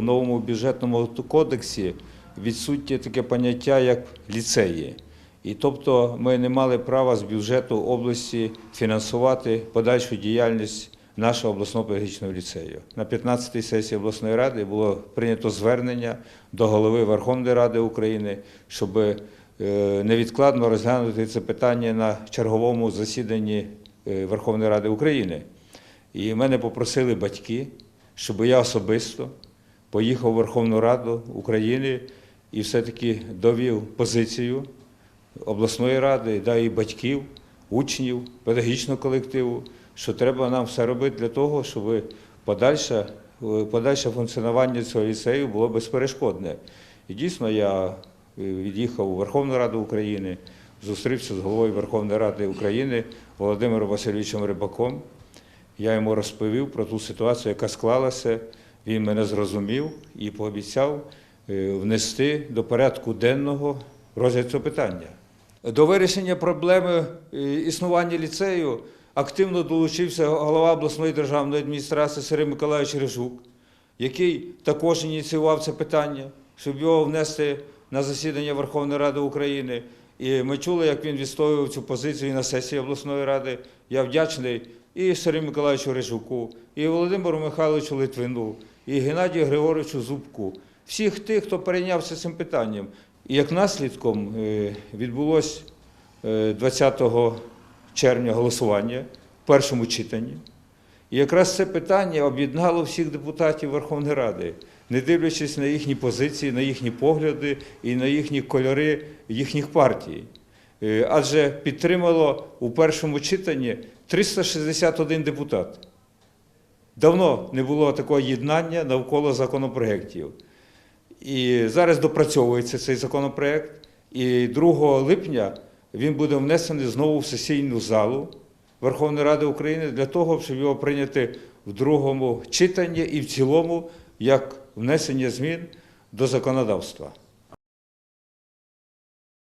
У новому бюджетному кодексі відсутнє таке поняття, як ліцеї. І тобто ми не мали права з бюджету області фінансувати подальшу діяльність нашого обласного педагогічного ліцею. На 15-й сесії обласної ради було прийнято звернення до голови Верховної Ради України, щоб е, невідкладно розглянути це питання на черговому засіданні е, Верховної Ради України. І мене попросили батьки, щоб я особисто поїхав у Верховну Раду України і все-таки довів позицію обласної ради, да і батьків, учнів, педагогічного колективу, що треба нам все робити для того, щоб подальше, подальше функціонування цього ліцею було безперешкодне. І дійсно я е, від'їхав у Верховну Раду України, зустрівся з головою Верховної Ради України Володимиром Васильовичем Рибаком. Я йому розповів про ту ситуацію, яка склалася. Він мене зрозумів і пообіцяв е, внести до порядку денного розгляд цього питання. До вирішення проблеми е, існування ліцею активно долучився голова обласної державної адміністрації Сергій Миколаївич Рижук, який також ініціював це питання, щоб його внести на засідання Верховної Ради України. І ми чули, як він відстоював цю позицію на сесії обласної ради. Я вдячний і Сергію Миколаївичу Рижуку, і Володимиру Михайловичу Литвину, і Геннадію Григоровичу Зубку, всіх тих, хто перейнявся цим питанням. І як наслідком е, відбулось е, 20 червня голосування в першому читанні. І якраз це питання об'єднало всіх депутатів Верховної Ради, не дивлячись на їхні позиції, на їхні погляди і на їхні кольори їхніх партій. Е, Адже підтримало у першому читанні 361 депутат. Давно не було такого єднання навколо законопроєктів. І зараз допрацьовується цей законопроект, і 2 липня він буде внесений знову в сесійну залу Верховної Ради України для того, щоб його прийняти в другому читанні і в цілому як внесення змін до законодавства.